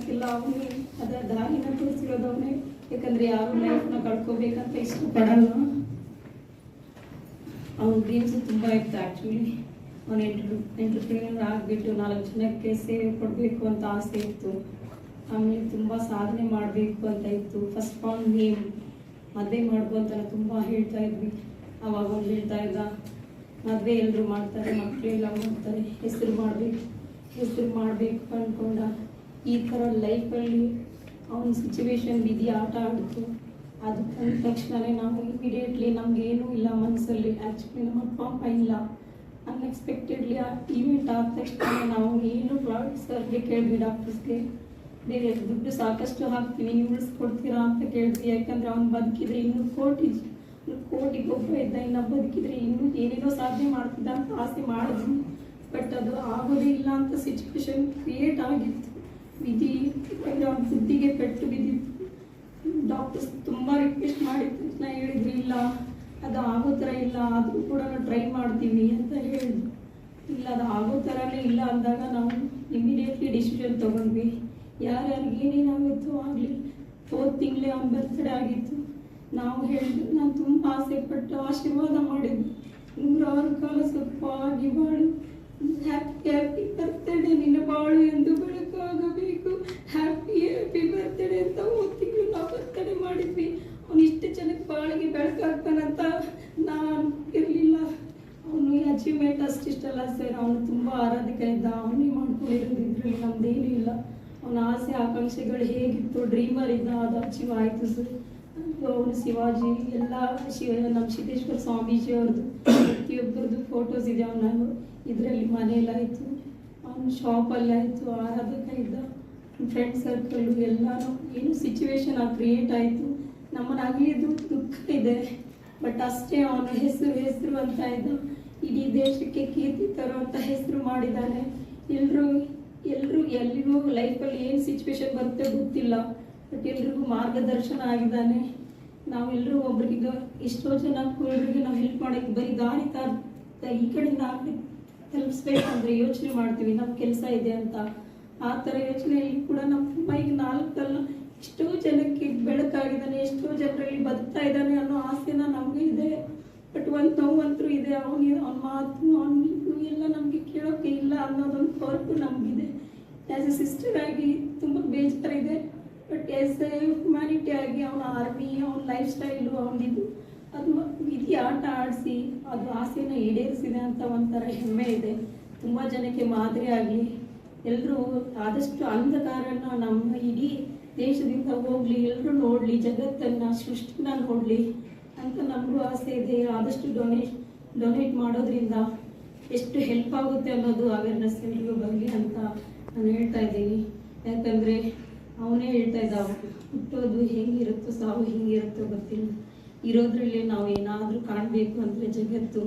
ಆದರೆ ಅವನಿಗೆ ಅವನೇ ಅದರ ದಾರಿನ ತೋರಿಸಿರೋದು ಅವನೇ. ಯಾಕಂದರೆ ಯಾರು ಲೈಫ್ನ ಕಳ್ಕೊಬೇಕಂತ ಇಷ್ಟಪಡಲ್ಲ. ಅವನ ಡ್ರೀಮ್ಸ್ ತುಂಬ ಇತ್ತು ಆ್ಯಕ್ಚುಲಿ ಅವನು ಎಂಟು ಎಂಟರ್ಪ್ರಿನರ್ ಆಗಿಬಿಟ್ಟು ನಾಲ್ಕು ಜನಕ್ಕೆ ಸೇವೆ ಕೊಡಬೇಕು ಅಂತ ಆಸೆ ಇತ್ತು. ಆಮೇಲೆ ತುಂಬ ಸಾಧನೆ ಮಾಡಬೇಕು ಅಂತ ಇತ್ತು. ಫಸ್ಟ್ ಆನ್ ನೇಮ್ ಮದುವೆ ಮಾಡ್ಬೋ ಅಂತ ತುಂಬ ಹೇಳ್ತಾ ಇದ್ವಿ. ಅವಾಗ ಅವ್ನು ಹೇಳ್ತಾ ಇದ್ದ ಮದುವೆ ಎಲ್ಲರೂ ಮಾಡ್ತಾರೆ ಮಕ್ಕಳೆಲ್ಲ ಮಾಡ್ತಾರೆ. ಹೆಸರು ಮಾಡಬೇಕು ಹೆಸರು ಮಾಡಬೇಕು ಅಂದ್ಕೊಂಡ. ಈ ಥರ ಲೈಫಲ್ಲಿ ಅವನ ಸಿಚುವೇಶನ್ ಬಿದ್ದು ಆಟ ಆಡಿತು. ಅದು ಅಂದ ತಕ್ಷಣವೇ ನಾವು ಇಮಿಡಿಯೇಟ್ಲಿ ನಮಗೇನೂ ಇಲ್ಲ ಮನಸ್ಸಲ್ಲಿ ಆ್ಯಕ್ಚುಲಿ ನಮ್ಮ ಅಪ್ಪ, ಅಮ್ಮ ಇಲ್ಲ. ಅನ್ಎಕ್ಸ್ಪೆಕ್ಟೆಡ್ಲಿ ಆ ಇವೆಂಟ್ ಆದ ತಕ್ಷಣ ನಾವು ಏನು ಸರ್ಗೆ ಕೇಳಿದ್ವಿ ಡಾಕ್ಟರ್ಸ್ಗೆ ಬೇರೆ ದುಡ್ಡು ಸಾಕಷ್ಟು ಹಾಕ್ತೀನಿ ಉಳಿಸ್ಕೊಡ್ತೀರಾ ಅಂತ ಕೇಳಿದ್ವಿ. ಯಾಕಂದರೆ ಅವ್ನು ಬದುಕಿದ್ರೆ ಇನ್ನೂ ಕೋಟಿ ಕೋಟಿ ಗೊಬ್ಬರ ಇದ್ದ ಇನ್ನು ಬದುಕಿದ್ರೆ ಇನ್ನೂ ಏನೇನೋ ಸಾಧನೆ ಮಾಡ್ತಿದ್ದ ಅಂತ ಆಸೆ ಮಾಡಿದ್ವಿ. ಬಟ್ ಅದು ಆಗೋದೇ ಇಲ್ಲ ಅಂತ ಸಿಚುವೇಶನ್ ಕ್ರಿಯೇಟ್ ಆಗಿತ್ತು. ವಿಧಿ ಯಾಕಂದ್ರೆ ಅವ್ನ ಬುದ್ಧಿಗೆ ಪೆಟ್ಟು ಬಿದ್ದಿತ್ತು ಡಾಕ್ಟರ್ಸ್ ತುಂಬ ರಿಕ್ವೆಸ್ಟ್ ಮಾಡಿದ ತಕ್ಷಣ ಹೇಳಿದ್ರು, ಇಲ್ಲ, ಅದು ಆಗೋ ಥರ ಇಲ್ಲ, ಆದರೂ ಕೂಡ ನಾವು ಟ್ರೈ ಮಾಡ್ತೀವಿ ಅಂತ ಹೇಳಿದ್ರು. ಇಲ್ಲ, ಅದು ಆಗೋ ಥರನೇ ಇಲ್ಲ ಅಂದಾಗ ನಾವು ಇಮಿಡಿಯೇಟ್ಲಿ ಡಿಸಿಷನ್ ತೊಗೊಂಡ್ವಿ. ಯಾರ್ಯಾರಿಗೆ ಏನೇನಾಗುತ್ತೋ ಆಗಲಿ ಹೋದ ತಿಂಗಳೇ ಅವ್ನ ಬರ್ತ್ಡೇ ಆಗಿತ್ತು. ನಾವು ಹೇಳಿದ್ರು, ನಾನು ತುಂಬ ಆಸೆ ಪಟ್ಟು ಆಶೀರ್ವಾದ ಮಾಡಿದ್ವಿ ನೂರಾರು ಕಾಲ ಸುಖವಾಗಿ ಬಾಳು. ಹ್ಯಾಪಿ ಹ್ಯಾಪಿ ಬರ್ತಡೇ ನಿನ್ನ ಬಾಳು ಎಂದು ಬೆಳಕಾಗಬೇಕು ಹ್ಯಾಪಿ ಹ್ಯಾಪಿ ಬರ್ತಡೇ ಅಂತ ಹೋದ ತಿಂಗಳು ನಾವು ಬರ್ತಡೇ ಮಾಡಿದ್ವಿ ಅವನು ಇಷ್ಟು ಜನಕ್ಕೆ ಬಾಳಿಗೆ ಬೆಳಕಾಗ್ತಾನಂತ ನಾನು ಇರಲಿಲ್ಲ ಅವನು ಅಚೀವ್ಮೆಂಟ್ ಸೇರಿ ಅವನು ತುಂಬ ಆರಾಧಕ ಇದ್ದ ಅವನೇ ಮಾಡ್ಕೊಂಡಿರೋದು ಇದ್ರಲ್ಲಿ ನಮ್ದೇನೂ ಇಲ್ಲ. ಅವನ ಆಸೆ, ಆಕಾಂಕ್ಷೆಗಳು ಹೇಗಿತ್ತು? ಡ್ರೀಮರ್ ಇದ್ದ ಅದು ಅಚೀವ್ ಆಯಿತು ಸರ್. ಅವನು ಶಿವಾಜಿ, ಎಲ್ಲ ಶಿವ, ನಮ್ಮ ಸಿದ್ದೇಶ್ವರ ಸ್ವಾಮೀಜಿ ಅವ್ರದ್ದು. ಪ್ರತಿಯೊಬ್ಬರದ್ದು ಫೋಟೋಸ್ ಇದೆ ಅವನ. ಇದರಲ್ಲಿ ಮನೆಯಲ್ಲಾಯಿತು ಅವನ ಶಾಪಲ್ಲಾಯಿತು ಆರಾಧಕ ಇದ್ದ. ಫ್ರೆಂಡ್ ಸರ್ಕಲ್ಲು ಎಲ್ಲಾನು. ಏನು ಸಿಚುವೇಶನ್ ಆ ಕ್ರಿಯೇಟ್ ಆಯಿತು. ನಮ್ಮನ್ನಾಗಲಿ ದುಃಖ ಇದೆ. ಬಟ್ ಅಷ್ಟೇ ಅವನ ಹೆಸರು ಹೆಸರು ಅಂತ ಇದ್ದ ಇಡೀ ದೇಶಕ್ಕೆ ಕೀರ್ತಿ ತರುವಂತ ಹೆಸರು ಮಾಡಿದ್ದಾನೆ. ಎಲ್ಲರೂ ಎಲ್ಲರೂ ಲೈಫ್ ಲೈಫಲ್ಲಿ ಏನು ಸಿಚುವೇಶನ್ ಬರುತ್ತೆ ಗೊತ್ತಿಲ್ಲ. ಬಟ್ ಎಲ್ರಿಗೂ ಮಾರ್ಗದರ್ಶನ ಆಗಿದ್ದಾನೆ. ನಾವೆಲ್ಲರೂ ಒಬ್ರಿಗೀಗ ಎಷ್ಟೋ ಜನ ಕುರುಡರಿಗೆ ನಾವು ಹೆಲ್ಪ್ ಮಾಡೋಕ್ಕೆ ಬರೀ ದಾರಿ ತಾ ಈ ಕಡೆಯಿಂದ ಆಗಲಿ ತಲುಪಿಸ್ಬೇಕಂದ್ರೆ ಯೋಚನೆ ಮಾಡ್ತೀವಿ. ನಮ್ಮ ಕೆಲಸ ಇದೆ ಅಂತ. ಆ ಥರ ಯೋಚನೆಯಲ್ಲಿ ಕೂಡ ನಮ್ಮ ತುಂಬ ಈಗ ನಾಲ್ಕಲ್ಲ ಎಷ್ಟೋ ಜನಕ್ಕೆ ಬೆಳಕಾಗಿದ್ದಾನೆ, ಎಷ್ಟೋ ಜನರಲ್ಲಿ ಬದುಕ್ತಾ ಇದ್ದಾನೆ ಅನ್ನೋ ಆಸೆನ ನಮಗೆ ಇದೆ. ಬಟ್ ಒಂದು ನೋವಂತರೂ ಇದೆ. ಅವನಿಗೆ ಅವ್ನ ಮಾತು ಅವನಿಗೂ ಎಲ್ಲ ನಮಗೆ ಕೇಳೋಕ್ಕೆ ಇಲ್ಲ ಅನ್ನೋದೊಂದು ಹೊರತು ನಮಗಿದೆ. ಆ್ಯಸ್ ಎ ಸಿಸ್ಟರ್ ಆಗಿ ತುಂಬ ಬೇಜಾರಿದೆ ಬಟ್ ಎಸ್ ಎ ಹ್ಯುಮ್ಯಾನಿಟಿ ಆಗಿ ಅವನ ಆರ್ಮಿ ಅವನ ಲೈಫ್ ಸ್ಟೈಲು ಅವನಿದು ಅದು ವಿಧಿ ಆಟ ಆಡಿಸಿ, ಅದು ಆಸೆನ ಈಡೇರಿಸಿದೆ ಅಂತ ಒಂಥರ ಹೆಮ್ಮೆ ಇದೆ. ತುಂಬ ಜನಕ್ಕೆ ಮಾದರಿ ಆಗಲಿ. ಎಲ್ಲರೂ ಆದಷ್ಟು ಅಂಧಕಾರನ ನಮ್ಮ ಇಡೀ ದೇಶದಿಂದ ಹೋಗಲಿ ಎಲ್ಲರೂ ನೋಡಲಿ, ಜಗತ್ತನ್ನು, ಸೃಷ್ಟಿನ ನೋಡಲಿ. ಅಂತ ನಮಗೂ ಆಸೆ ಇದೆ. ಆದಷ್ಟು ಡೊನೇಟ್ ಡೊನೇಟ್ ಮಾಡೋದ್ರಿಂದ ಎಷ್ಟು ಹೆಲ್ಪ್ ಆಗುತ್ತೆ ಅನ್ನೋದು ಅವೇರ್ನೆಸ್ ಎಲ್ರಿಗೂ ಬರಲಿ ಅಂತ ನಾನು ಹೇಳ್ತಾ ಇದ್ದೀನಿ. ಯಾಕಂದರೆ ಅವನೇ ಹೇಳ್ತಾ ಇದ್ದ ಹುಟ್ಟೋದು ಹೆಂಗಿರುತ್ತೋ, ಸಾವು ಹೆಂಗಿರುತ್ತೋ ಗೊತ್ತಿಲ್ಲ. ಇರೋದ್ರಲ್ಲಿ ನಾವು ಏನಾದರೂ ಕಾಣಬೇಕು ಅಂದರೆ ಜಗತ್ತು.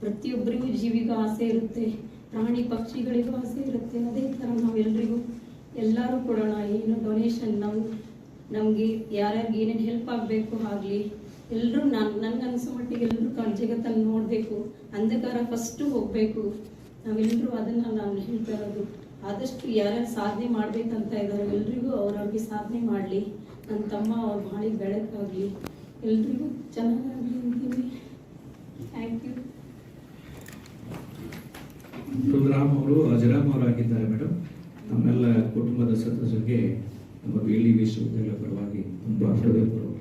ಪ್ರತಿಯೊಬ್ಬರಿಗೂ ಜೀವಿಗೂ ಆಸೆ ಇರುತ್ತೆ. ಪ್ರಾಣಿ ಪಕ್ಷಿಗಳಿಗೂ ಆಸೆ ಇರುತ್ತೆ. ಅದೇ ಥರ ನಾವೆಲ್ಲರಿಗೂ ಎಲ್ಲರೂ ಕೊಡೋಣ. ಏನು ಡೊನೇಷನ್ ನಾವು ನಮಗೆ ಯಾರ್ಯಾರಿಗೆ ಏನೇನು ಹೆಲ್ಪ್ ಆಗಬೇಕು ಆಗಲಿ ಎಲ್ಲರೂ ನಾನು ನನಗೆ ಅನಿಸೋ ಮಟ್ಟಿಗೆ ಎಲ್ಲರೂ ಕಾಣ್ ಜಗತ್ತಲ್ಲಿ ನೋಡಬೇಕು, ಅಂಧಕಾರ ಫಸ್ಟು ಹೋಗಬೇಕು. ನಾವೆಲ್ಲರೂ ಅದನ್ನು ನಾನು ಹೇಳ್ತಾ ಇರೋದು. ಆದಷ್ಟು ಯಾರ್ಯಾರು ಸಾಧನೆ ಮಾಡ್ಬೇಕಂತ ಇದ್ದಾರೆ ಎಲ್ರಿಗೂ ಅವ್ರವ್ರಿಗೆ ಸಾಧನೆ ಮಾಡಲಿ. ನನ್ನ ತಮ್ಮ ಅವ್ರ ಬಾಳಿಗೆ ಬೆಳಕಾಗಲಿ. ಎಲ್ರಿಗೂ ಚೆನ್ನಾಗಾಗಲಿ ಅಂತೀವಿ ಥ್ಯಾಂಕ್ ಯು ರುದ್ರಾಮ್ ಅವರು, ಅಜರಾಮ್ ಅವರಾಗಿದ್ದಾರೆ ಮೇಡಮ್. ನಮ್ಮೆಲ್ಲ ಕುಟುಂಬದ ಸದಸ್ಯರಿಗೆ ನಮ್ಮ ಬೇಲಿ ವಿಶ್ವವಿದ್ಯಾಲಯ ಪರವಾಗಿ ತುಂಬ ಹೃದಯಪೂರ್ವಕ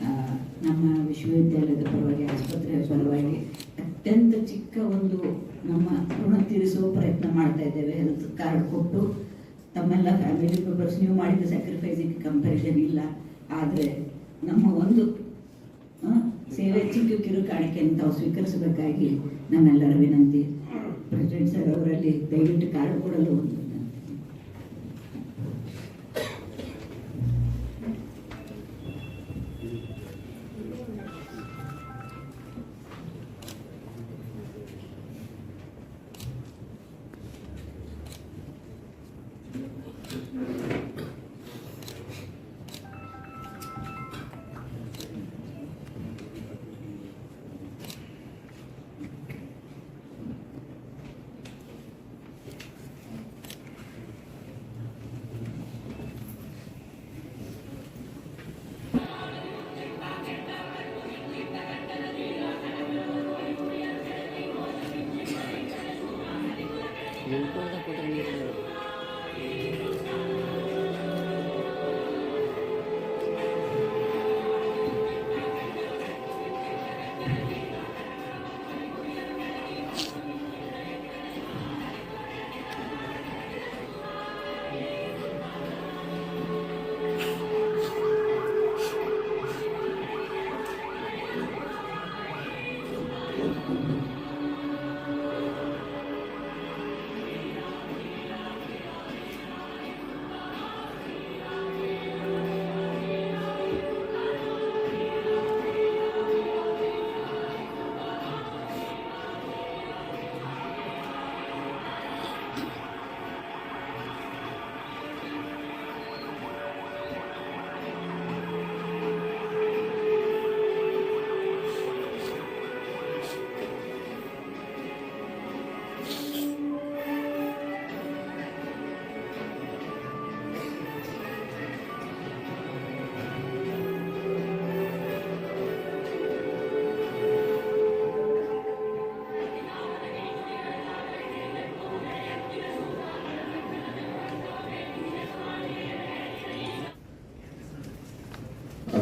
ಆ, ನಮ್ಮ ವಿಶ್ವವಿದ್ಯಾಲಯದ ಪರವಾಗಿ ಆಸ್ಪತ್ರೆಯ ಪರವಾಗಿ ಅತ್ಯಂತ ಚಿಕ್ಕ ಒಂದು ನಮ್ಮ ಋಣ ತೀರಿಸುವ ಪ್ರಯತ್ನ ಮಾಡ್ತಾ ಇದ್ದೇವೆ ಹೆಲ್ತ್ ಕಾರ್ಡ್ ಕೊಟ್ಟು ತಮ್ಮೆಲ್ಲ ಫ್ಯಾಮಿಲಿ ಮೆಂಬರ್ಸ್ ನೀವು ಮಾಡಿದ ಸ್ಯಾಕ್ರಿಫೈಸಿಗೆ ಕಂಪ್ಯಾರಿಸನ್ ಇಲ್ಲ. ಆದರೆ ನಮ್ಮ ಒಂದು ಸೇವೆ ಚಿಕ್ಕ ಕಿರು ಕಾಣಿಕೆಯನ್ನು ತಾವು ಸ್ವೀಕರಿಸಬೇಕಾಗಿ ನಮ್ಮೆಲ್ಲರ ವಿನಂತಿ. ಪ್ರೆಸಿಡೆಂಟ್ ಸರ್ ಅವರಲ್ಲಿ ದಯವಿಟ್ಟು ಕಾರ್ಡ್ ಕೊಡಲು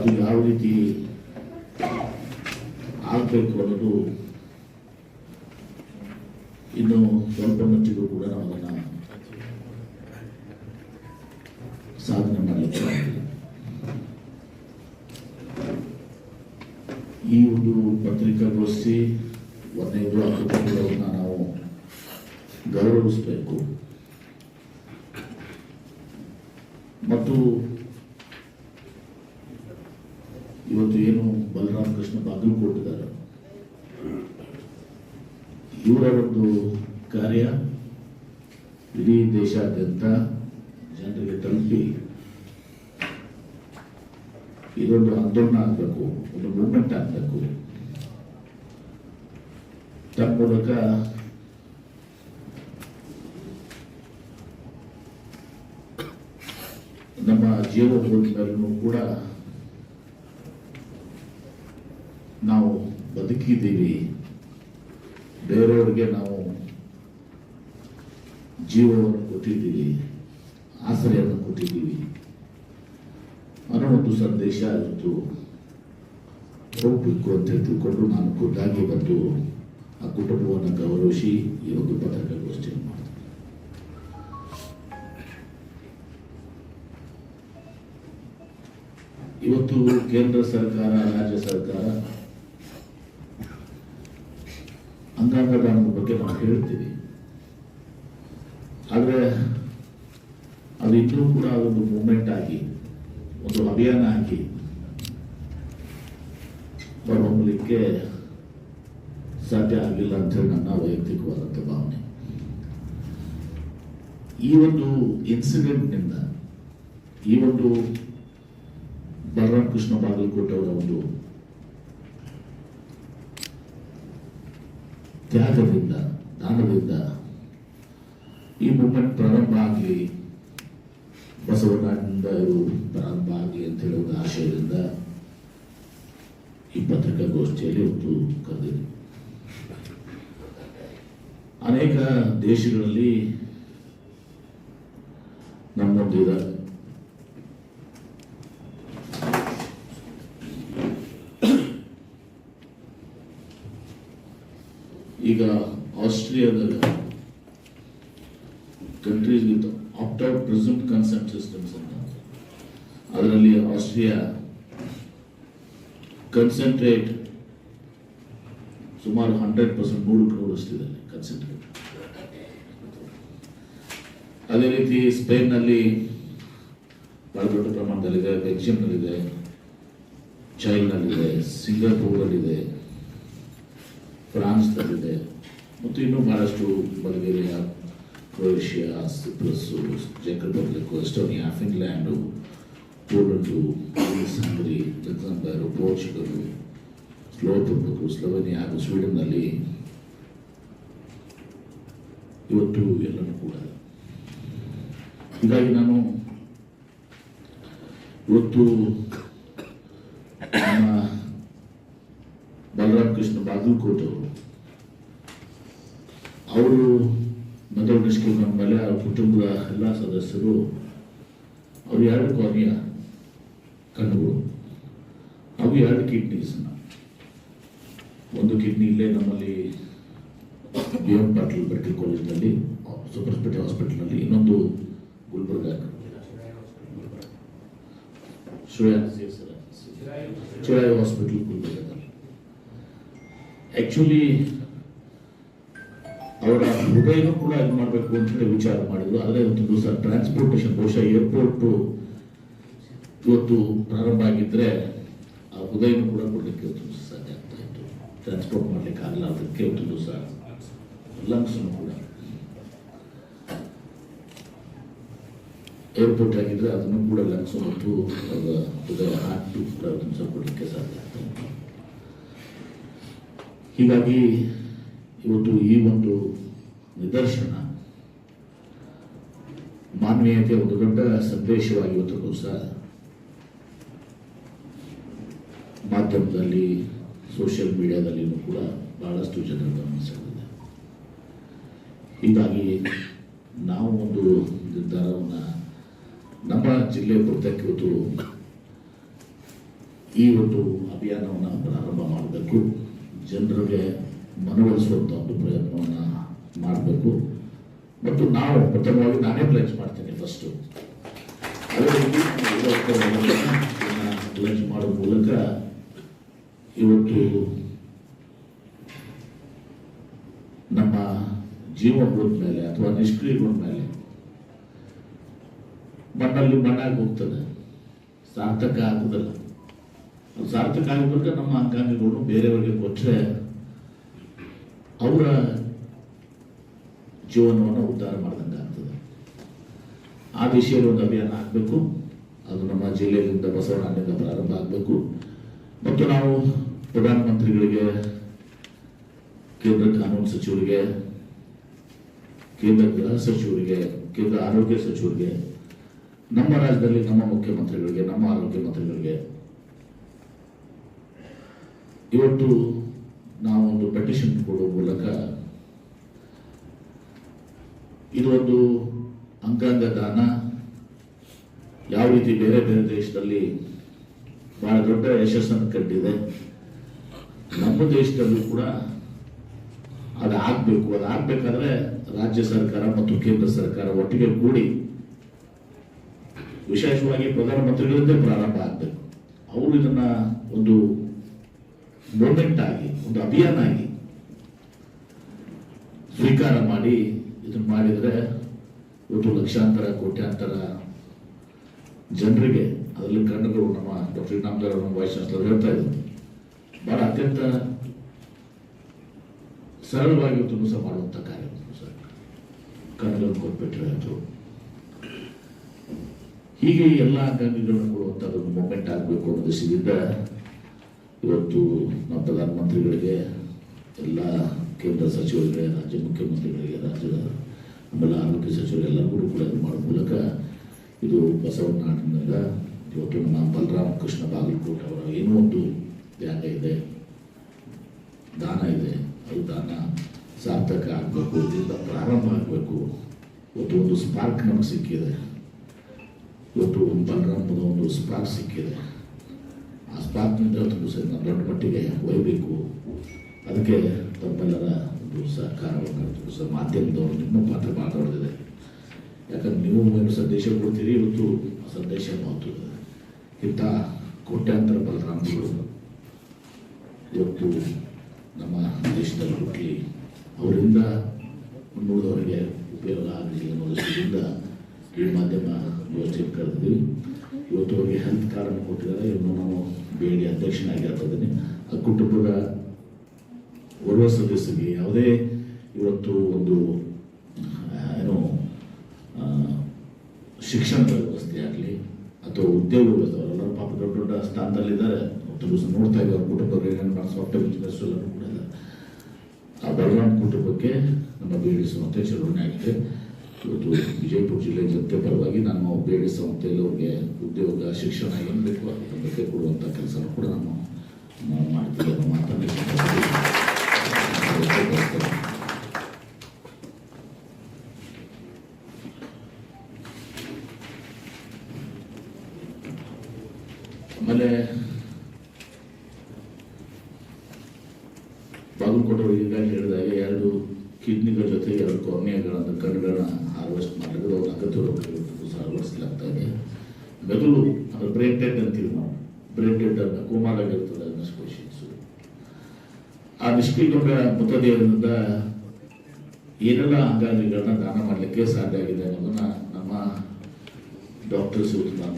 ಅದು ಯಾವ ರೀತಿ ಆಗಬೇಕು ಅನ್ನೋದು ಇನ್ನು ಸ್ವಲ್ಪ ಮಟ್ಟಿಗೂ ಕೂಡ ನಾವು ಅದನ್ನು ಸಾಧನೆ ಮಾಡಲಿಕ್ಕೆ ಈ ಒಂದು ಪತ್ರಿಕಾಗೋಷ್ಠಿ ಒಂದೈದು ಆ ಕುಟುಂಬಗಳನ್ನ ನಾವು ಗೌರವಿಸಬೇಕು. ಮತ್ತು ಇವತ್ತು ಏನು ಬಲರಾಮ ಕೃಷ್ಣ ಬಾಗಿಲು ಕೊಟ್ಟಿದ್ದಾರೆ ಇವರ ಒಂದು ಕಾರ್ಯ ಇಡೀ ದೇಶಾದ್ಯಂತ ಜನರಿಗೆ ತಲುಪಿ ಇದೊಂದು ಆಂದೋಲನ ಆಗಬೇಕು, ಒಂದು ಮೂವ್ಮೆಂಟ್ ಆಗಬೇಕು. ತಮ್ಮ ನಮ್ಮ ಜೀವನದಲ್ಲೂ ಕೂಡ ನಾವು ಬದುಕಿದ್ದೀವಿ. ಬೇರೆಯವರಿಗೆ ನಾವು ಜೀವವನ್ನು ಕೊಟ್ಟಿದ್ದೀವಿ, ಆಸರೆಯನ್ನು ಕೊಟ್ಟಿದ್ದೀವಿ. ಒಂದು ಇತ್ತು ಇವತ್ತು ಹೋಗ್ಬೇಕು ಅಂತ ತಿಳ್ಕೊಂಡು ನಾನು ಖುದ್ದಾಗಿ ಬಂದು ಆ ಕುಟುಂಬವನ್ನು ಗೌರವಿಸಿ ಈ ಒಂದು ಪತ್ರಿಕಾಗೋಷ್ಠಿಯನ್ನು ಮಾಡ್ತೀನಿ. ಇವತ್ತು ಕೇಂದ್ರ ಸರ್ಕಾರ, ರಾಜ್ಯ ಸರ್ಕಾರ ಅಂಗಾಂಗ ಬಗ್ಗೆ ನಾವು ಹೇಳ್ತೀವಿ ಆದರೆ ಅದು ಇನ್ನೂ ಕೂಡ ಅದೊಂದು ಮೂಮೆಂಟ್ ಆಗಿ ಒಂದು ಅಭಿಯಾನ ಆಗಿ ಹೊರಹೊಮ್ಮಲಿಕ್ಕೆ ಸಾಧ್ಯ ಆಗಲಿಲ್ಲ ಅಂತ ಹೇಳಿ ನನ್ನ ವೈಯಕ್ತಿಕವಾದಂಥ ಭಾವನೆ ಈ ಒಂದು ಇನ್ಸಿಡೆಂಟ್ನಿಂದ ಈ ಒಂದು ಬಲರಾಮ್ ಕೃಷ್ಣ ಬಾಗಲಕೋಟೆ ಅವರ ಒಂದು ತ್ಯಾಗದಿಂದ ದಾನದಿಂದ ಈ ಮೂಮೆಂಟ್ ಪ್ರಾರಂಭ ಆಗಲಿ ಬಸವನಾಡಿನಿಂದ ಇವರು ಪ್ರಾರಂಭ ಆಗಲಿ ಅಂತ ಹೇಳುವ ಆಶಯದಿಂದ ಈ ಪತ್ರಿಕಾಗೋಷ್ಠಿಯಲ್ಲಿ ಇವತ್ತು ಕರೆದಿದೆ ಅನೇಕ ದೇಶಗಳಲ್ಲಿ ನಮ್ಮೊಂದಿದ್ದಾರೆ ನೂರಷ್ಟಿದೆ ಕನ್ಸಂಟ್ರೇಟ್ ಅದೇ ರೀತಿ ಸ್ಪೇನ್ನಲ್ಲಿ ಬಹಳ ದೊಡ್ಡ ಪ್ರಮಾಣದಲ್ಲಿದೆ, ಬೆಲ್ಜಿಯಂನಲ್ಲಿದೆ, ಚೈನಲ್ಲಿದೆ ಸಿಂಗಾಪುರಲ್ಲಿದೆ ಫ್ರಾನ್ಸ್ನಲ್ಲಿದೆ, ಮತ್ತು ಇನ್ನೂ ಬಹಳಷ್ಟು Bulgaria, Croatia Cyprus check Republic Estonia, Finland Poland Greece Hungary, Luxembourg, Portugal Slovak Slovenia ಹಾಗೂ ಸ್ವೀಡನ್ನಲ್ಲಿ ಇವತ್ತು ಎಲ್ಲನೂ ಕೂಡ. ಹೀಗಾಗಿ ನಾನು ಇವತ್ತು ನಮ್ಮ ಬಲರಾಮ್ ಕೃಷ್ಣ ಬಾಗಲಕೋಟ್ ಅವರು ಅವರು ನಿಷ್ಕ್ರಿಯ ಮೇಲೆ ಅವ್ರ ಕುಟುಂಬದ ಎಲ್ಲ ಸದಸ್ಯರು ಅವ್ರು ಎರಡು ಕೊನೆಯ ಕಣ್ಣುಗಳು. ಅವು ಎರಡು ಕಿಡ್ನಿಸ್ ಒಂದು ಕಿಡ್ನಿ ಇಲ್ಲೇ ನಮ್ಮಲ್ಲಿ ಬಿ ಎಂ ಪಾಟೀಲ್ ಮೆಡಿಕಲ್ ಕಾಲೇಜ್ನಲ್ಲಿ ಸೂಪರ್ ಸ್ಪೆಷಾಲಿಟಿ ಹಾಸ್ಪಿಟಲ್ನಲ್ಲಿ ಇನ್ನೊಂದು ಗುಲ್ಬರ್ಗ ಹಾಸ್ಪಿಟಲ್ ಆಕ್ಚುಲಿ ಅವರ ಹೃದಯನೂ ಕೂಡ ಇದು ಮಾಡಬೇಕು ಅಂತ ವಿಚಾರ ಮಾಡಿದ್ರು. ಆದರೆ ಒಂದು ದಿವಸ ಟ್ರಾನ್ಸ್ಪೋರ್ಟೇಷನ್ ಬಹುಶಃ ಏರ್ಪೋರ್ಟ್ ಇವತ್ತು ಪ್ರಾರಂಭ ಆಗಿದ್ರೆ ಆ ಹೃದಯನೂ ಕೂಡ ಕೊಡಲಿಕ್ಕೆ ಸಾಧ್ಯ ಆಗ್ತಾ ಟ್ರಾನ್ಸ್ಪೋರ್ಟ್ ಮಾಡಲಿಕ್ಕೆ ಆಗಲ್ಲ, ಅದಕ್ಕೆ ಒಂದು ದಿವಸ ಲಂಗ್ಸ್ನು ಕೂಡ. ಏರ್ಪೋರ್ಟ್ ಆಗಿದ್ರೆ ಅದನ್ನು ಕೂಡ ಲಂಗ್ಸ್ ಮತ್ತು ಹಾರ್ಟ್ ಕೂಡ ಅದನ್ನು ಸಾಧ್ಯ. ಆಗ್ತದೆ ಹೀಗಾಗಿ ಇವತ್ತು ಈ ಒಂದು ನಿದರ್ಶನ ಮಾನವೀಯತೆಯ ಒಂದು ದೊಡ್ಡ ಇವತ್ತು ದಿವಸ ಮಾಧ್ಯಮದಲ್ಲಿ ಸೋಷಿಯಲ್ ಮೀಡಿಯಾದಲ್ಲಿಯೂ ಕೂಡ ಬಹಳಷ್ಟು ಜನರು ಗಮನ ಸೆಳೆದಿದೆ ಹೀಗಾಗಿ ನಾವು ಒಂದು ನಿರ್ಧಾರವನ್ನು ನಮ್ಮ ಜಿಲ್ಲೆ ಬರ್ತಕ್ಕೆ ಇವತ್ತು ಈ ಒಂದು ಅಭಿಯಾನವನ್ನು ಪ್ರಾರಂಭ ಮಾಡಬೇಕು. ಜನರಿಗೆ ಮನವೊಲಿಸುವಂಥ ಒಂದು ಪ್ರಯತ್ನವನ್ನು ಮಾಡಬೇಕು. ಮತ್ತು ನಾವು ಪ್ರಥಮವಾಗಿ ನಾನೇ ಪ್ಲೇಸ್ ಮಾಡ್ತೇನೆ ಫಸ್ಟು ಅದೇ ರೀತಿ ಲಂಚ್ ಮಾಡೋ ಮೂಲಕ ಇವತ್ತು ನಮ್ಮ ಜೀವನದ ಮೇಲೆ ಅಥವಾ ನಿಷ್ಕ್ರಿಯಗಳ ಮೇಲೆ ಮಣ್ಣಲ್ಲಿ ಮಣ್ಣಾಗಿ ಹೋಗ್ತದೆ. ಸಾರ್ಥಕ ಆಗುದಿಲ್ಲ ಸಾರ್ಥಕ ಆಗಬೇಕಾದ್ರೆ ನಮ್ಮ ಅಂಗಾಂಗಗಳನ್ನು ಬೇರೆಯವರಿಗೆ ಕೊಟ್ಟರೆ ಅವರ ಜೀವನವನ್ನು ಉದ್ಧಾರ ಮಾಡಿದಂಗೆ ಆಗ್ತದೆ. ಆ ದಿಶೆಯಲ್ಲಿ ಒಂದು ಅಭಿಯಾನ ಆಗಬೇಕು. ಅದು ನಮ್ಮ ಜಿಲ್ಲೆಯಿಂದ ಬಸವಣ್ಣನಿಂದ ಪ್ರಾರಂಭ ಆಗಬೇಕು. ಮತ್ತು ನಾವು ಪ್ರಧಾನಮಂತ್ರಿಗಳಿಗೆ, ಕೇಂದ್ರ ಕಾನೂನು ಸಚಿವರಿಗೆ ಕೇಂದ್ರ ಗೃಹ ಸಚಿವರಿಗೆ, ಕೇಂದ್ರ ಆರೋಗ್ಯ ಸಚಿವರಿಗೆ, ನಮ್ಮ ರಾಜ್ಯದಲ್ಲಿ ನಮ್ಮ ಮುಖ್ಯಮಂತ್ರಿಗಳಿಗೆ, ನಮ್ಮ ಆರೋಗ್ಯ ಮಂತ್ರಿಗಳಿಗೆ ಇವತ್ತು ನಾವು ಒಂದು ಪೆಟಿಷನ್ ಕೊಡುವ ಮೂಲಕ ಇದೊಂದು ಅಂಗಾಂಗ ದಾನ. ಯಾವ ರೀತಿ ಬೇರೆ ಬೇರೆ ದೇಶದಲ್ಲಿ ಬಹಳ ದೊಡ್ಡ ಯಶಸ್ಸನ್ನು ಕಂಡಿದೆ. ನಮ್ಮ ದೇಶದಲ್ಲೂ ಕೂಡ ಅದು ಆಗಬೇಕು. ಅದು ಆಗಬೇಕಾದ್ರೆ ರಾಜ್ಯ ಸರ್ಕಾರ ಮತ್ತು ಕೇಂದ್ರ ಸರ್ಕಾರ ಒಟ್ಟಿಗೆ ಕೂಡಿ ವಿಶೇಷವಾಗಿ ಪ್ರಧಾನಮಂತ್ರಿಗಳಿಂದ ಪ್ರಾರಂಭ ಆಗಬೇಕು. ಅವರು ಇದನ್ನ ಒಂದು ಮೂಮೆಂಟ್ ಆಗಿ, ಒಂದು ಅಭಿಯಾನ ಆಗಿ ಸ್ವೀಕಾರ ಮಾಡಿ ಇದನ್ನು ಮಾಡಿದ್ರೆ ಒಂದು ಲಕ್ಷಾಂತರ, ಕೋಟ್ಯಾಂತರ ಜನರಿಗೆ ಅದರಲ್ಲಿ ಕಣ್ಣುಗಳು ನಮ್ಮ ಡಾಕ್ಟರ್ ಇನಾಮದಾರ್ ವೈಸ್ ಚಾನ್ಸಲರ್ ಹೇಳ್ತಾ ಇದ್ದಾರೆ. ಬಹಳ ಅತ್ಯಂತ ಸರಳವಾಗಿ ಇವತ್ತು ಸಹ ಮಾಡುವಂಥ ಕಾರ್ಯ ಸರ್. ಕಣ್ಣುಗಳನ್ನು ಕೊಟ್ಬಿಟ್ರೆ ಅದು. ಹೀಗೆ ಎಲ್ಲ ಅಂಗಾಂಗಗಳನ್ನು ಕೊಡುವಂಥದ್ದು ಮೂಮೆಂಟ್ ಆಗಬೇಕು ಅನ್ನೋ ದಿಶೆಯಿಂದ ಇವತ್ತು ನಮ್ಮ ಪ್ರಧಾನಮಂತ್ರಿಗಳಿಗೆ, ಎಲ್ಲ ಕೇಂದ್ರ ಸಚಿವರಿಗೆ ರಾಜ್ಯ ಮುಖ್ಯಮಂತ್ರಿಗಳಿಗೆ ರಾಜ್ಯದ ಆಮೇಲೆ ಆರೋಗ್ಯ ಸಚಿವರು ಎಲ್ಲರಿಗೂ ಕೂಡ ಇದು ಮಾಡೋ ಮೂಲಕ ಇದು ಬಸವನಾಡಿನಿಂದ ಇವತ್ತು ನಮ್ಮ ಬಲರಾಮ ಕೃಷ್ಣ ಬಾಗಲಕೋಟೆ ಅವರ ಏನೋ ಒಂದು ತ್ಯಾಗ ಇದೆ, ದಾನ ಇದೆ. ಅದು ದಾನ ಸಾರ್ಥಕ ಆಗಬೇಕು ಇದರಿಂದ ಪ್ರಾರಂಭ ಆಗಬೇಕು. ಇವತ್ತು ಒಂದು ಸ್ಪಾರ್ಕ್ ನಮ್ಗೆ ಸಿಕ್ಕಿದೆ. ಇವತ್ತು ಬಲರಾಮದ ಒಂದು ಸ್ಪಾರ್ಕ್ ಸಿಕ್ಕಿದೆ. ಆ ಸ್ಪಾರ್ಕ್ನಿಂದ ತುಂಬ ದೊಡ್ಡ ಮಟ್ಟಿಗೆ ಒಯ್ಯಬೇಕು ಅದಕ್ಕೆ ತಮ್ಮೆಲ್ಲರ ಒಂದು ಸಹಕಾರವನ್ನು ಒಂದು ಸಹ ಮಾಧ್ಯಮದವರು ನಿಮ್ಮ ಪಾತ್ರ ಮಾತಾಡೋದಿದೆ ಯಾಕಂದ್ರೆ ನೀವು ಏನು ಸಂದೇಶ ಕೊಡ್ತೀರಿ, ಇವತ್ತು ಸಂದೇಶ ಮಹತ್ವದ ಇಂಥ ಕೋಟ್ಯಾಂತರ ಬಲರಾಮಗಳು ಇವತ್ತು ನಮ್ಮ ದೇಶದಲ್ಲಿ ಹುಟ್ಟಿ ಅವರಿಂದ ಮುನ್ನೂರವರೆಗೆ ಉಪಯೋಗ ಆಗಲಿ ಅನ್ನೋ ದೃಷ್ಟಿಯಿಂದ ಈ ಮಾಧ್ಯಮ ಯೋಚನೆ ಕರೆದಿದ್ದೀವಿ. ಇವತ್ತು ಅವರಿಗೆ ಹೆಲ್ತ್ ಕಾರ್ಡನ್ನು ಕೊಟ್ಟಿದ್ದಾರೆ. ಇವನು ನಾವು ಬೇಡಿ ಅಧ್ಯಕ್ಷನಾಗಿ ಇದ್ದೀನಿ ಆ ಕುಟುಂಬದ ಓರ್ವ ಸದಸ್ಯರಿಗೆ ಯಾವುದೇ ಇವತ್ತು ಒಂದು ಏನು ಶಿಕ್ಷಣದ ವ್ಯವಸ್ಥೆ ಆಗಲಿ ಅಥವಾ ಉದ್ಯೋಗ ವ್ಯವಸ್ಥೆ ಅವರೆಲ್ಲರೂ ಪಾಪ ದೊಡ್ಡ ದೊಡ್ಡ ಸ್ಥಾನದಲ್ಲಿದ್ದಾರೆ. ದಿವಸ ನೋಡ್ತಾ ಇದ್ದಾರೆ, ಕುಟುಂಬದವ್ರು ಏನೇನು ಸಾಫ್ಟ್ವೇರ್ ಬಿಸ್ನೆಸ್ ಎಲ್ಲ ಇದ್ದಾರೆ ಆ ಬೆಳಗಾವಿ ಕುಟುಂಬಕ್ಕೆ ನಮ್ಮ ಬಿ ಡಿ ಸಂಸ್ಥೆ ಚಲೋಣೆ ಆಗಿದೆ. ಇವತ್ತು ವಿಜಯಪುರ ಜಿಲ್ಲೆ ಜನತೆ ಪರವಾಗಿ ನಾನು ಬಿ ಡಿ ಸಂಸ್ಥೆಯಲ್ಲಿ ಅವ್ರಿಗೆ ಉದ್ಯೋಗ, ಶಿಕ್ಷಣ ಏನು ಬೇಕು ಅದರ ಬಗ್ಗೆ ಕೊಡುವಂಥ ಕೆಲಸ ಕೂಡ ನಾನು ಮಾಡ್ತೀನಿ ಮಾಡ್ತೀವಿ ಅನ್ನೋ ಮಾತನ್ನು ಈ ಸಂದರ್ಭದಲ್ಲಿ ವ್ಯಕ್ತಪಡಿಸ್ತೇನೆ. ಆಮೇಲೆ ಬಾಗಲಕೋಟೆ ಈಗಾಗಲೇ ಹೇಳಿದಾಗೆ ಎರಡು ಕಿಡ್ನಿಗಳ ಜೊತೆಗೆ ಎರಡು ಕೊರ್ನಿಯಾಗಳನ್ನ ಕಣ್ಣುಗಳನ್ನ ಹಾರ್ವೆಸ್ಟ್ ಮಾಡಿದ್ರೆ ಅವ್ರ ಹಾರ್ವೆಸ್ಲಾಗ್ತಾ ಇದೆ. ಮೆದುಳು ಅದು ಬ್ರೇನ್ ಡೆಡ್ ಅಂತೀವಿ ನಾವು ಬ್ರೇನ್ ಡೆಡ್ ಅನ್ನ ಕೋಮಾಲಾಗಿರ್ತದೆ ಪೇಷಂಟ್ಸು ಆ ನಿಷ್ಕ್ರಿಯಗೊಂಡ ಮೃತದೇಹದಿಂದ ಏನೆಲ್ಲ ಅಂಗಾಂಗಗಳನ್ನ ದಾನ ಮಾಡಲಿಕ್ಕೆ ಸಾಧ್ಯ ಆಗಿದೆ ಅನ್ನೋದನ್ನ ನಮ್ಮ ಡಾಕ್ಟರ್ಸ್ ಇವತ್ತು ನಾನು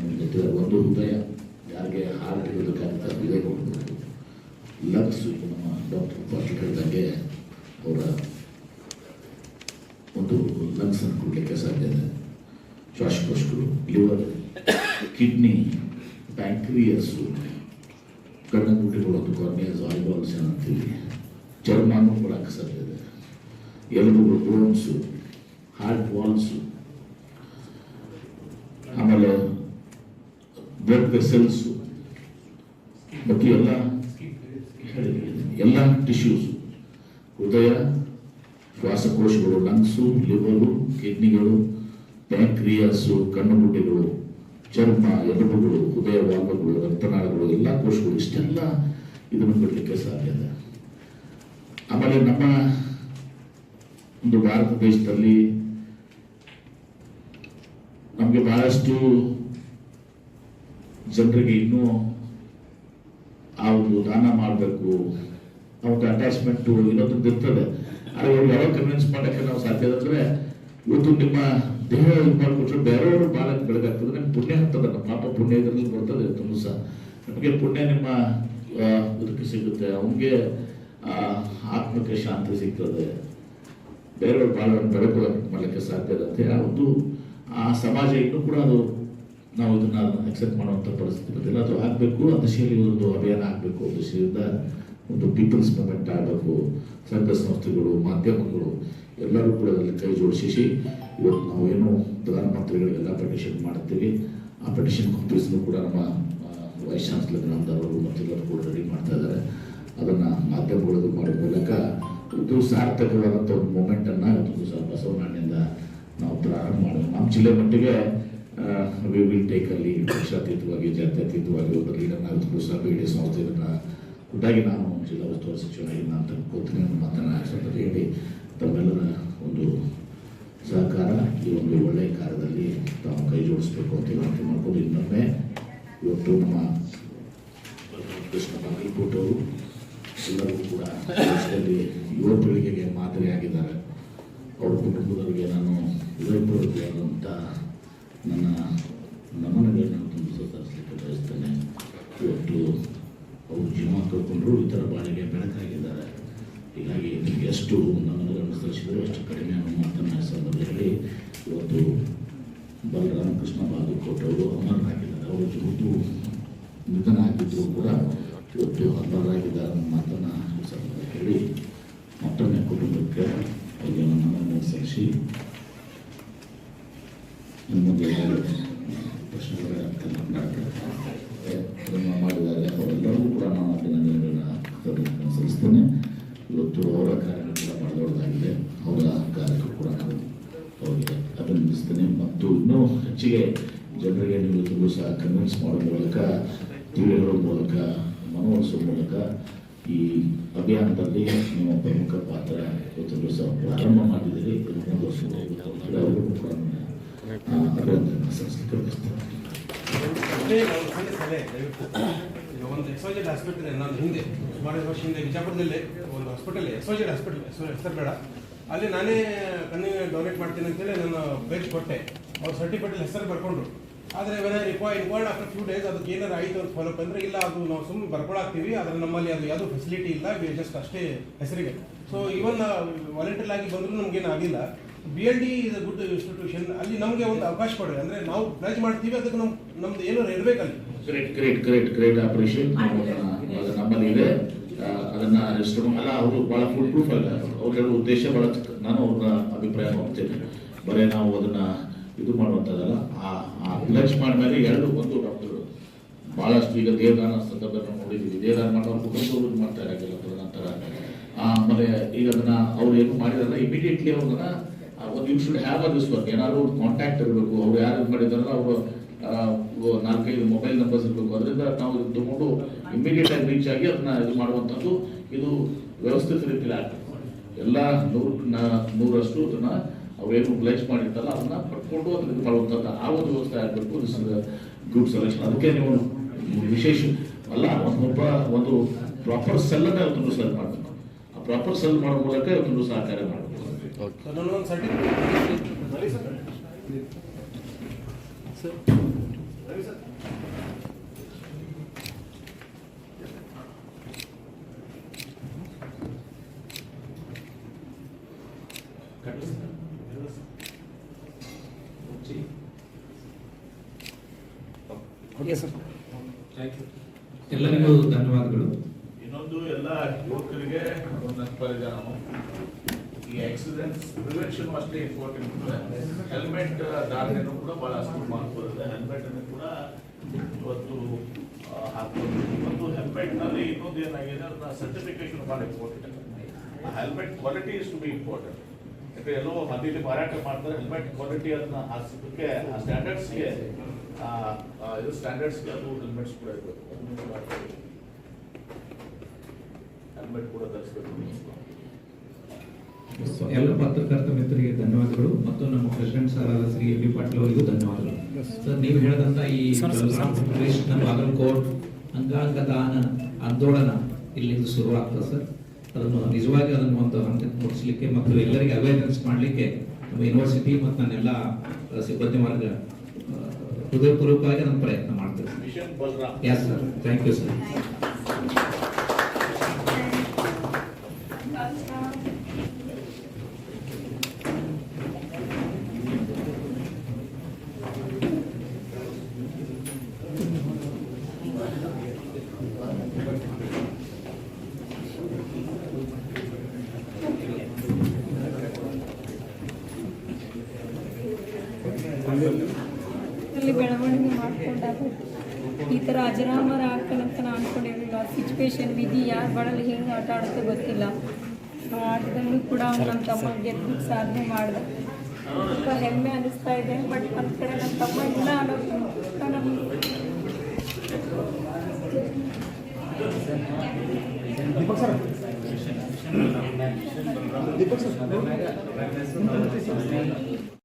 ಒಂದು ಹೃದಯ. ಯಾರಿಗೆ ಹಾರ್ಟ್ ಇರೋದಕ್ಕಾಗ್ತಾ ಇದೆ ನೋಡ್ಬೋದು ಲಂಗ್ಸ್ ನಮ್ಮ ಡಾಕ್ಟರ್ ಪಾಟೀಲ್ ಹೇಳಿದಂಗೆ ಅವರ ಒಂದು ಲಂಗ್ಸನ್ನು ಕೊಡಲಿಕ್ಕೆ ಸಾಧ್ಯ ಇದೆ. ಶ್ವಾಸಕೋಶಗಳು ಲಿವರ್ ಕಿಡ್ನಿ ಪ್ಯಾಂಕ್ರಿಯಸ್ಸು ಕಣ್ಣುಗುಡ್ಡಿಗಳು ಮತ್ತು ಕಾರ್ನಿಯಸ್ ಐಬಾಲ್ಸ್ ಏನಂತೀವಿ. ಚರ್ಮನೂ ಸಾಧ್ಯ ಇದೆ. ಎಲುಬುಗಳು ಬೋನ್ಸು ಹಾರ್ಟ್ ವಾಲ್ಸು ಆಮೇಲೆ ಬ್ಲಡ್ ವೆಸಲ್ಸು ಮತ್ತು ಎಲ್ಲ ಎಲ್ಲ ಟಿಶ್ಯೂಸ್ ಹೃದಯ, ಶ್ವಾಸಕೋಶಗಳು ಲಂಗ್ಸು ಲಿವರು ಕಿಡ್ನಿಗಳು ಚರ್ಮ, ಎಲುಬುಗಳು, ಹೃದಯ ವಾಲ್ವಗಳು ರಕ್ತನಾಳಗಳು, ಎಲ್ಲ ಕೋಶಗಳು ಇಷ್ಟೆಲ್ಲ ಇದನ್ನು ಬಿಡಲಿಕ್ಕೆ ಸಾಧ್ಯ ಇದೆ ಆಮೇಲೆ ನಮ್ಮ ಒಂದು ಭಾರತ ದೇಶದಲ್ಲಿ ನಮಗೆ ಬಹಳಷ್ಟು ಜನರಿಗೆ ಇನ್ನೂ ಆ ಒಂದು ದಾನ ಮಾಡಬೇಕು ಆ ಒಂದು ಅಟ್ಯಾಚ್ಮೆಂಟ್ ಇನ್ನೊಂದು ಇರ್ತದೆ. ಆದರೆ ಯಾವಾಗ ಕನ್ವಿನ್ಸ್ ಮಾಡಕ್ಕೆ ನಾವು ಸಾಧ್ಯ ಅಂದರೆ, ಇವತ್ತು ನಿಮ್ಮ ದೇಹ ಇದು ಮಾಡಿಕೊಟ್ರೆ ಬೇರೆಯವರು ಭಾಳ ಬೆಳಗಾಗ್ತದೆ. ನಮ್ಗೆ ಪುಣ್ಯ ಹತ್ತದ ನಮ್ಮ ಪಾಪ ಪುಣ್ಯ ಇದರಲ್ಲಿ ಬರ್ತದೆ ತುಂಬ ಸಹ. ನಮಗೆ ಪುಣ್ಯ ನಿಮ್ಮ ಇದಕ್ಕೆ ಸಿಗುತ್ತೆ. ಅವನಿಗೆ ಆತ್ಮಕ್ಕೆ ಶಾಂತಿ ಸಿಗ್ತದೆ. ಬೇರೆಯವ್ರ ಬಾಳವನ್ನು ಬೆಳಕು ಮಾಡಲಿಕ್ಕೆ ಸಾಧ್ಯ ಇರುತ್ತೆ ಆ ಒಂದು ಆ, ಸಮಾಜ ಇನ್ನೂ ಕೂಡ ಅದು ನಾವು ಇದನ್ನ ಅಕ್ಸೆಪ್ಟ್ ಮಾಡುವಂಥ ಪರಿಸ್ಥಿತಿ ಬಂದಿಲ್ಲ. ಅದು ಆಗಬೇಕು. ದಿಶೆಯಲ್ಲಿ ಒಂದು ಅಭಿಯಾನ ಆಗಬೇಕು. ದಿಶೆಯಿಂದ ಒಂದು ಪೀಪಲ್ಸ್ ಮೂಮೆಂಟ್ ಆಗಬೇಕು. ಸಂಘ ಸಂಸ್ಥೆಗಳು, ಮಾಧ್ಯಮಗಳು ಎಲ್ಲರೂ ಕೂಡ ಅದರಲ್ಲಿ ಕೈ ಜೋಡಿಸಿ. ಇವತ್ತು ನಾವೇನು ಪ್ರಧಾನಮಂತ್ರಿಗಳಿಗೆಲ್ಲ ಪೆಟಿಷನ್ ಮಾಡ್ತೀವಿ. ಆ ಪೆಟಿಷನ್ ಕಾಪೀಸ್ನು ಕೂಡ ನಮ್ಮ ವೈಸ್ ಚಾನ್ಸಲರ್ ಮತ್ತು ಮತ್ತೆಲ್ಲರೂ ಕೂಡ ರೆಡಿ ಮಾಡ್ತಾ ಇದ್ದಾರೆ. ಅದನ್ನು ಮಾಧ್ಯಮಗಳು ಮಾಡೋ ಮೂಲಕ ಇದು ಸಾರ್ಥಕವಾದಂಥ ಒಂದು ಮೂಮೆಂಟನ್ನು ಇವತ್ತು ಬಸವನಹಳ್ಳಿಯಿಂದ ನಾವು ಪ್ರಾರಂಭ ಮಾಡೋದು ನಮ್ಮ ಜಿಲ್ಲೆ ಮಟ್ಟಿಗೆ ವಿ ವಿಲ್ ಟೇಕ್ ಅಲ್ಲಿ ಪಕ್ಷಾತೀತವಾಗಿ, ಜಾತ್ಯತೀತವಾಗಿ ಒಂದು ಲೀಡರ್ನ ಇವತ್ತು ಸಹ ಬಿ ಡಿ ಸಂಸ್ಥೆ ಇದನ್ನು ಖುದ್ದಾಗಿ ನಾನು ಜಿಲ್ಲಾ ಉಸ್ತುವಾರಿ ಸಚಿವನಾಗಿ ನಾನು ತಮ್ಮ ಕೂತೀನಿ ಮಾತನ್ನು ಹೇಳಿ ತಮ್ಮೆಲ್ಲರ ಒಂದು ಸಹಕಾರ ಈ ಒಂದು ಒಳ್ಳೆಯ ಕಾರ್ಯದಲ್ಲಿ ತಾವು ಕೈ ಜೋಡಿಸ್ಬೇಕು ಅಂತ ವಿನಂತಿ ಮಾಡ್ಕೊಂಡು ಇನ್ನೊಮ್ಮೆ ಇವತ್ತು ನಮ್ಮ ಕೃಷ್ಣ ಬಾಗಲಕೋಟೆ ಅವರು ಎಲ್ಲರಿಗೂ ಕೂಡ ದೇಶದಲ್ಲಿ ಯುವ ಪೀಳಿಗೆಗೆ ಮಾದರಿಯಾಗಿದ್ದಾರೆ ಅವ್ರ ಕುಟುಂಬದವರಿಗೆ ನಾನು ಹೃದಯಪೂರ್ವಕವಾದಂಥ ನನ್ನ ನಮನಗಳನ್ನು ತುಂಬ ತರಿಸಲಿಕ್ಕೆ ಬಯಸ್ತೇನೆ. ಇವತ್ತು ಅವರು ಜೀವ ಕಳ್ಕೊಂಡ್ರು ಇತರ ಬಾಳಿಗೆ ಬೆಳಕಾಗಿದ್ದಾರೆ. ಹೀಗಾಗಿ ನಿಮಗೆ ಎಷ್ಟು ನಮನಗಳನ್ನು ಸಚಿವರು ಅಷ್ಟು ಕಡಿಮೆ ಅನ್ನೋ ಮಾತನ್ನು ಈ ಸಂದರ್ಭದಲ್ಲಿ ಇವತ್ತು ಬಲರಾಮಕೃಷ್ಣ ಬಾಗಲಕೋಟೆ ಅವರು ಅಮರರಾಗಿದ್ದಾರೆ ಅವರು ಇವತ್ತು ಆಗಿದ್ರು ಕೂಡ ಇವತ್ತು ಅಮರರಾಗಿದ್ದಾರೆ ಅನ್ನೋ ಮಾತನ್ನು ಸಂದರ್ಭದಲ್ಲಿ ಮತ್ತೊಮ್ಮೆ ಕುಟುಂಬಕ್ಕೆ ಅವರಿಗೆ ನಮ್ಮನ್ನು ಸಲ್ಲಿಸಿ ನಿಮ್ಮದು ಪ್ರಶ್ನೆಗಳ ಮಾಡಿದ್ದಾರೆ ಅವರೆಲ್ಲರೂ ಕೂಡ ನಾನು ಅಭಿನಂದನೆಗಳನ್ನು ಸಲ್ಲಿಸ್ತೇನೆ ಇವತ್ತು ಅವರ ಕಾರ್ಯ ಬಹಳ ದೊಡ್ಡದಾಗಿದೆ ಅವರ ಕಾರ್ಯಕ್ಕೂ ಕೂಡ ನಾನು ಅವರಿಗೆ ಅಭಿನಂದಿಸ್ತೇನೆ ಮತ್ತು ಇನ್ನೂ ಹೆಚ್ಚಿಗೆ ಜನರಿಗೆ ನೀವು ಸಹ ಕನ್ವಿನ್ಸ್ ಮಾಡೋ ಮೂಲಕ ತಿಳಿ ಹೇಳೋ ಮೂಲಕ ಮನವೊಲಿಸೋ ಮೂಲಕ ಈ ಅಭಿಯಾನದಲ್ಲಿ ನಿಮ್ಮ ಪ್ರಮುಖ ಪಾತ್ರ ಇವತ್ತು ಸಹ ಪ್ರಾರಂಭ ಮಾಡಿದ್ದೀರಿ ಒಂದು ವರ್ಷದ ಅಭಿನಂದನೆ ಸಲ್ಲಿಸಲಿಕ್ಕೆ ಬಯಸ್ತೇನೆ. ಒಂದು ಎಕ್ಸೋಜೆಡ್ ಹಾಸ್ಪಿಟಲ್ ನಾನು ಹಿಂದೆ, ಸುಮಾರು ವರ್ಷ ಹಿಂದೆ ಬಿಜಾಪುರದಲ್ಲೇ, ಒಂದು ಹಾಸ್ಪಿಟಲ್ ಎಕ್ಸೋಜೆಡ್ ಹಾಸ್ಪಿಟಲ್ ಹೆಸರು ಬೇಡ. ಅಲ್ಲಿ ನಾನೇ ಕಣ್ಣಿಗೆ ಡೊನೇಟ್ ಮಾಡ್ತೀನಿ ಅಂತೇಳಿ ನಾನು ಬೇಜ್ ಕೊಟ್ಟೆ. ಅವ್ರು ಸರ್ಟಿಫಿಕೇಟ್ ಹೆಸರು ಬರ್ಕೊಂಡ್ರು. ಆದರೆ when I require inquired after few days ಅದಕ್ಕೆ ಏನಾರು ಆಯಿತು ಅಂತ ಫಾಲೋಪ್ ಅಂದರೆ ಇಲ್ಲ, ಅದು ನಾವು ಸುಮ್ಮನೆ ಬರ್ಕೊಳಾಗ್ತೀವಿ, ಆದರೆ ನಮ್ಮಲ್ಲಿ ಅದು ಯಾವುದೂ ಫೆಸಿಲಿಟಿ ಇಲ್ಲ ಜಸ್ಟ್ ಅಷ್ಟೇ ಹೆಸರಿಗೆ ಸೊ ಇವನ್ ವಾಲಂಟಿಯರ್ ಆಗಿ ಬಂದರೂ ನಮಗೇನು ಆಗಿಲ್ಲ. B L D is a good institution ಅಲ್ಲಿ ನಮಗೆ ಒಂದು ಅವಕಾಶ ಕೊಡ್ರಿ. ಅಂದ್ರೆ ನಾವು ಪ್ಲೇಜ್ ಮಾಡ್ತೀವಿ ಅದಕ್ಕೆ ನಮ್ ನಮ್ದು ಏನಾರು ಇರಬೇಕಲ್ಲಿ. Great great great great operation ನಮ್ಮಲ್ಲಿ ಇದೆ. ಅದನ್ನ ರಿಜಿಸ್ಟರ್ ಅಲ್ಲ ಅವರು ಬಹಳ ಫುಲ್ ಪ್ರೂಫ್ ಅಲ್ಲ. ಅವ್ರು ಹೇಳೋ ಉದ್ದೇಶ ಬಹಳ ನಾನು ಅವ್ರನ್ನ ಅಭಿಪ್ರಾಯ ಹೋಗ್ತೇನೆ ಬರೀ ನಾವು ಅದನ್ನ ಇದು ಮಾಡುವಂಥದ್ದಲ್ಲ. ಆ ಪ್ಲಚ್ ಮಾಡಿದ್ಮೇಲೆ ಎರಡು ಒಂದು ಡಾಕ್ಟರ್ ಬಹಳಷ್ಟು ಈಗ ದೇವದಾನ ಸಂದರ್ಭದಲ್ಲಿ ನಾವು ನೋಡಿದ್ದೀವಿ. ದೇವದಾನ ಮಾಡೋರು ಕುಟುಂಬದವ್ರು ಮಾಡ್ತಾ ಅದರ ನಂತರ ಆ, ಆಮೇಲೆ ಈಗ ಅದನ್ನ ಅವ್ರು ಏನು ಮಾಡಿದಾರೆ ಇಮಿಡಿಯೇಟ್ಲಿ ಅವ್ರನ್ನ ಒಂದು you should have a this work ಏನಾದ್ರು ಕಾಂಟ್ಯಾಕ್ಟ್ ಇರಬೇಕು. ಅವ್ರು ಯಾರು ಇದು ಮಾಡಿದಾರಲ್ಲ ಅವರು ನಾಲ್ಕೈದು ಮೊಬೈಲ್ ನಂಬರ್ಸ್ ಇರಬೇಕು. ಅದರಿಂದ ನಾವು ತಗೊಂಡು ಇಮಿಡಿಯೇಟ್ ಆಗಿ ರೀಚ್ ಆಗಿ ಅದನ್ನ ಇದು ಮಾಡುವಂಥದ್ದು ಇದು ವ್ಯವಸ್ಥಿತ ರೀತಿಯಲ್ಲಿ ಆಗ್ತದೆ. ಎಲ್ಲ ನೂರು ನೂರಷ್ಟು ಅದನ್ನ ಅವೇನು ಬ್ಲೈಸ್ ಮಾಡಿರ್ತಾರಲ್ಲ, ಅದನ್ನ ಪಡ್ಕೊಂಡು ಅದನ್ನ ಇದು ಮಾಡುವಂಥದ್ದು. ಆ ಒಂದು ವ್ಯವಸ್ಥೆ ಆಗಬೇಕು. ದಿಸ್ ಗ್ರೂಪ್ ಸೆಲೆಕ್ಷನ್ ಅದಕ್ಕೆ ನೀವು ವಿಶೇಷ ಅಲ್ಲ ಒಬ್ಬ ಒಂದು ಪ್ರಾಪರ್ ಸೆಲ್ ಅನ್ನ ಇವತ್ತೊಂದು ಸೆಲ್ ಮಾಡಬೇಕು. ಆ ಪ್ರಾಪರ್ ಸೆಲ್ ಮಾಡೋ ಮೂಲಕ ಇವತ್ತೊಂದು ಸಹಕಾರ ಮಾಡಬೇಕು. ಸೊ ನನಗೊಂದು ಸರ್ಟಿಫಿಕೇಟ್ ಬರೀ ಸರ್ ಬರೀ sir okay sir thank you ಎಲ್ಲರಿಗೂ ಧನ್ಯವಾದಗಳು ಇನ್ನೊಂದು ಎಲ್ಲ ಯುವಕರಿಗೆ ಒಂದು ನೆನಪಲ್ಲಿದೆ ನಾವು ಈ ಆಕ್ಸಿಡೆಂಟ್ಸ್ ಪ್ರಿವೆನ್ಷನ್ ಅಷ್ಟೇ ಇಂಪಾರ್ಟೆಂಟ್ ಹೆಲ್ಮೆಟ್ ಧಾರಣೆನೂ ಕೂಡ ಬಹಳ ಅಷ್ಟು ಮಹತ್ವ ಇದೆ ಹೆಲ್ಮೆಟ್ ಅನ್ನು ಕೂಡ ಇವತ್ತು ಆ, ಹಾಕ್ಬೋದು ಮತ್ತು ಹೆಲ್ಮೆಟ್ನಲ್ಲಿ ಅದನ್ನ ಸರ್ಟಿಫಿಕೇಶನ್ ಬಹಳ ಇಂಪಾರ್ಟೆಂಟ್ ಆ helmet quality is to be important ಯಾಕಂದ್ರೆ ಎಲ್ಲೋ ಮಧ್ಯದಲ್ಲಿ ಮಾರಾಟ ಮಾಡ್ತಾರೆ ಹೆಲ್ಮೆಟ್ ಕ್ವಾಲಿಟಿ ಅದನ್ನ ಹಾಕ್ಸೋದಕ್ಕೆ ಆ ಸ್ಟ್ಯಾಂಡರ್ಡ್ಸ್ಗೆ ಇದು ಸ್ಟ್ಯಾಂಡರ್ಡ್ಸ್ಗೆ ಅದು ಹೆಲ್ಮೆಟ್ಸ್ ಕೂಡ ಇರಬೇಕು. ಹೆಲ್ಮೆಟ್ ಕೂಡ ಧರಿಸಬೇಕು. ಎಲ್ಲ ಪತ್ರಕರ್ತ ಮಿತ್ರರಿಗೆ ಧನ್ಯವಾದಗಳು. ಮತ್ತು ನಮ್ಮ ಪ್ರೆಸಿಡೆಂಟ್ ಸರ್ ಆದ ಶ್ರೀ ಎಲ್ ಬಿ ಪಾಟೀಲ್ ಅವರಿಗೂ ಧನ್ಯವಾದಗಳು. ಸರ್ ನೀವು ಹೇಳಿದಂತ ಈ ನಮ್ಮ ಬಾಗಲಕೋಟ್ ಅಂಗಾಂಗ ದಾನ ಆಂದೋಲನ ಇಲ್ಲಿಂದ ಶುರುವಾಗ್ತದೆ ಸರ್. ಅದನ್ನು ನಿಜವಾಗಿ ಅದನ್ನು ಒಂದು ಹಂತಕ್ಕೆ ಮುಟ್ಟಿಸ್ಲಿಕ್ಕೆ ಮತ್ತು ಎಲ್ಲರಿಗೆ ಅವೇರ್ನೆಸ್ ಮಾಡಲಿಕ್ಕೆ ನಮ್ಮ ಯೂನಿವರ್ಸಿಟಿ ಮತ್ತು ನನ್ನೆಲ್ಲ ಸಿಬ್ಬಂದಿ ಮಾರ್ಗ ಹೃದಯಪೂರ್ವಕವಾಗಿ ನಾನು ಪ್ರಯತ್ನ ಮಾಡ್ತೇವೆ yes sir thank you sir ಥರ ಅಜರಾಮರ ಆಗ್ತಾನಂತ ನಾನು ಅನ್ಕೊಂಡಿರಲಿಲ್ಲ. ಸಿಚುವೇಶನ್ ವಿಧಿ, ಯಾರು ಬಳಲಿ ಹೆಂಗೆ ಆಟ ಆಡುತ್ತೆ ಗೊತ್ತಿಲ್ಲ. ಆ ಆಟದಲ್ಲೂ ಕೂಡ ಅವ್ನು ನಮ್ಮ ತಮ್ಮ ಗೆದ್ದು ಸಾಧನೆ ಮಾಡಿದೆ. ತುಂಬ ಹೆಮ್ಮೆ ಅನಿಸ್ತಾ ಇದೆ ಬಟ್ ಒಂದು ಕಡೆ ನಮ್ಮ ತಮ್ಮ ಇಲ್ಲ ಅನ್ನೋದು ನಮ್ಗೆ